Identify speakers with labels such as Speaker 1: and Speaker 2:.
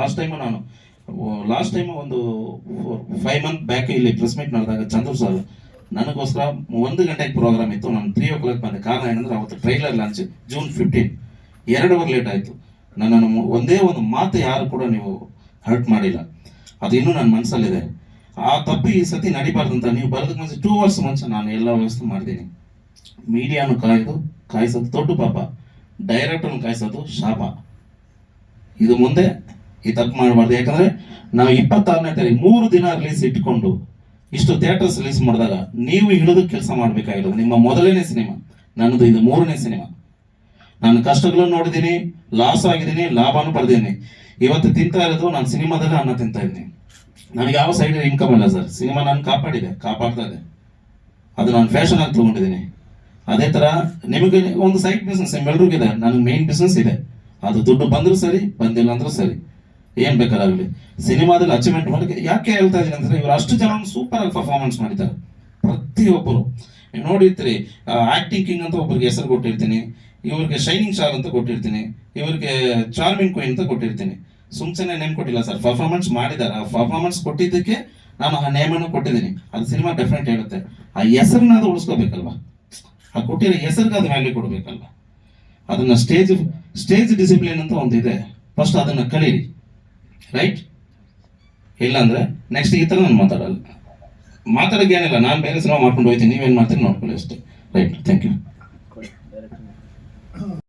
Speaker 1: Last time ನಾನು last time ಒಂದು five month back ಇಲ್ಲಿ ಪ್ರೆಸ್ ಮೀಟ್ ನಡೆದಾಗ ಚಂದ್ರು ಸರ್ ನನಗೋಸ್ಕರ ಒಂದು ಗಂಟೆಗೆ ಪ್ರೋಗ್ರಾಮ್ ಇತ್ತು. ನಾನು ತ್ರೀ ಓ ಕ್ಲಾಕ್ ಬಂದೆ. ಕಾರಣ ಏನಂದ್ರೆ ಅವತ್ತು ಟ್ರೈಲರ್ ಲಾಂಚ್ ಜೂನ್ ಫಿಫ್ಟೀನ್ ಎರಡು ಅವರ್ ಲೇಟ್ ಆಯಿತು. ನನ್ನನ್ನು ಒಂದೇ ಒಂದು ಮಾತು ಯಾರು ಕೂಡ ನೀವು ಹರ್ಟ್ ಮಾಡಿಲ್ಲ. ಅದು ಇನ್ನೂ ನನ್ನ ಮನಸ್ಸಲ್ಲಿದೆ ಆ ತಪ್ಪು ಈ ಸತಿ ನಡಿಬಾರ್ದು ಅಂತ ನೀವು ಬರೋದಕ್ಕೆ ಮುಂಚೆ ಟೂ ಅವರ್ಸ್ ಮುಂಚೆ ನಾನು ಎಲ್ಲ ವ್ಯವಸ್ಥೆ ಮಾಡ್ತೀನಿ ಮೀಡಿಯಾನು ಕಾಯ್ದು, ಕಾಯಿಸೋದು ದೊಡ್ಡ ಪಾಪ. ಡೈರೆಕ್ಟರ್ನ ಕಾಯಿಸೋದು ಶಾಪ. ಇದು ಮುಂದೆ ಈ ತಪ್ಪು ಮಾಡಬಾರ್ದು. ಯಾಕಂದ್ರೆ ನಾವು ಇಪ್ಪತ್ತಾರನೇ ತಾರೀಕು ಮೂರು ದಿನ ರಿಲೀಸ್ ಇಟ್ಕೊಂಡು ಇಷ್ಟು ಥಿಯೇಟರ್ಸ್ ರಿಲೀಸ್ ಮಾಡಿದಾಗ ನೀವು ಹಿಡಿದು ಕೆಲಸ ಮಾಡಬೇಕಾಗಿರೋದು. ನಿಮ್ಮ ಮೊದಲನೇ ಸಿನಿಮಾ, ನನ್ನದು ಇದು ಮೂರನೇ ಸಿನಿಮಾ. ನಾನು ಕಷ್ಟಗಳನ್ನು ನೋಡಿದ್ದೀನಿ ಲಾಸ್ ಆಗಿದ್ದೀನಿ, ಲಾಭನೂ ಪಡೆದಿದ್ದೀನಿ. ಇವತ್ತು ತಿಂತಾ ಇರೋದು ನಾನು ಸಿನಿಮಾದಲ್ಲಿ ಅನ್ನ ತಿಂತಾ ಇದ್ದೀನಿ. ನನಗೆ ಯಾವ ಸೈಡ್ ಇನ್ಕಮ್ ಇಲ್ಲ ಸರ್. ಸಿನಿಮಾ ನಾನು ಕಾಪಾಡಿದೆ, ಕಾಪಾಡ್ತಾ ಇದೆ ಅದು ನಾನು ಫ್ಯಾಷನ್ ಆಗಿ ತಗೊಂಡಿದ್ದೀನಿ. ಅದೇ ತರ ನಿಮಗೆ ಒಂದು ಸೈಡ್ ಬಿಸ್ನೆಸ್ ಇದೆ. ನನಗೆ ಮೇನ್ ಬಿಸ್ನೆಸ್ ಇದೆ. ಅದು ದುಡ್ಡು ಬಂದರೂ ಸರಿ, ಬಂದಿಲ್ಲ ಅಂದ್ರೂ ಸರಿ. ಏನ್ ಬೇಕಾರಾಗಲಿ ಸಿನಿಮಾದಲ್ಲಿ ಅಚೀವ್ಮೆಂಟ್ ಮಾಡಿ ಯಾಕೆ ಹೇಳ್ತಾ ಇದೀನಿ ಅಂದ್ರೆ ಇವರು ಅಷ್ಟು ಜನ ಸೂಪರ್ ಆಗಿ ಪರ್ಫಾರ್ಮೆನ್ಸ್ ಮಾಡಿದ್ದಾರೆ. ಪ್ರತಿಯೊಬ್ಬರು. ನೋಡಿರ್ತೀರಿ ಆಕ್ಟಿಂಗ್ ಕಿಂಗ್ ಅಂತ ಒಬ್ಬರಿಗೆ ಹೆಸರು ಕೊಟ್ಟಿರ್ತೀನಿ, ಇವ್ರಿಗೆ ಶೈನಿಂಗ್ ಸ್ಟಾರ್ ಅಂತ ಕೊಟ್ಟಿರ್ತೀನಿ, ಇವ್ರಿಗೆ ಚಾರ್ಮಿಂಗ್ ಕ್ವೀನ್ ಅಂತ ಕೊಟ್ಟಿರ್ತೀನಿ. ಸುಮ್ಸನೆ ನೇಮ್ ಕೊಟ್ಟಿಲ್ಲ ಸರ್ ಪರ್ಫಾರ್ಮೆನ್ಸ್ ಮಾಡಿದ್ದಾರೆ. ಆ ಪರ್ಫಾರ್ಮೆನ್ಸ್ ಕೊಟ್ಟಿದ್ದಕ್ಕೆ ನಾನು ಆ ನೇಮನ್ನು ಕೊಟ್ಟಿದ್ದೀನಿ. ಅದು ಸಿನಿಮಾ ಡೆಫಿನೆಟ್ ಹೇಳುತ್ತೆ. ಆ ಹೆಸರನ್ನ ಅದು ಉಳಿಸ್ಕೋಬೇಕಲ್ವಾ? ಆ ಕೊಟ್ಟಿರೋ ಹೆಸರಿಗೆ ಅದು ವ್ಯಾಲ್ಯೂ ಕೊಡಬೇಕಲ್ವ? ಅದನ್ನ ಸ್ಟೇಜ್ ಸ್ಟೇಜ್ ಡಿಸಿಪ್ಲಿನ್ ಅಂತ ಒಂದಿದೆ. ಫಸ್ಟ್ ಅದನ್ನ ಕಲೀರಿ ರೈಟ್ ಇಲ್ಲಾಂದ್ರೆ ನೆಕ್ಸ್ಟ್ ಈ ಥರ ನಾನು ಮಾತಾಡಲ್ಲ. ಮಾತಾಡೋಕ್ಕೇನಿಲ್ಲ ಏನಿಲ್ಲ, ನಾನು ಬೇರೆ ಸಿನಿಮಾ ಮಾಡ್ಕೊಂಡು ಹೋಗ್ತೀನಿ, ನೀವೇನು ಮಾಡ್ತೀರಿ ನೋಡ್ಕೊಳ್ಳಿ ಅಷ್ಟೇ. Right thank you